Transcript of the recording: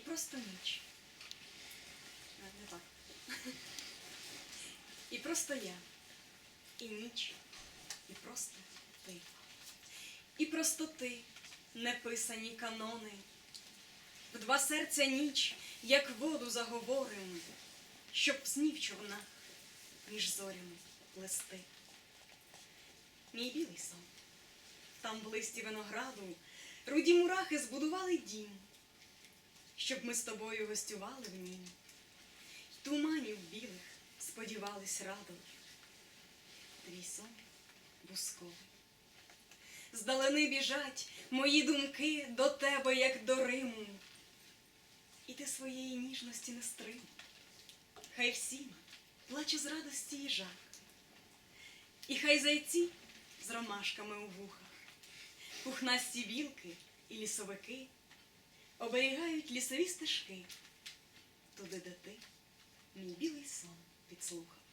просто ніч. А, Не так. І просто я, і ніч, і просто ти. І просто ти, неписані канони. В два серця ніч, як воду заговорим, щоб снів човнах між зорями плести. Мій білий сон, там в листі винограду руді мурахи збудували дім, щоб ми з тобою гостювали в нім. Туманів білих сподівались радо. Твій сон бусковий. Здалени біжать мої думки до тебе, як до Риму. І ти своєї ніжності не стрим. Хай всім плаче з радості і жах. І хай зайці з ромашками у вухах, пухнасті білки і лісовики оберігають лісові стежки, туди, де ти мій білий сон підслухав.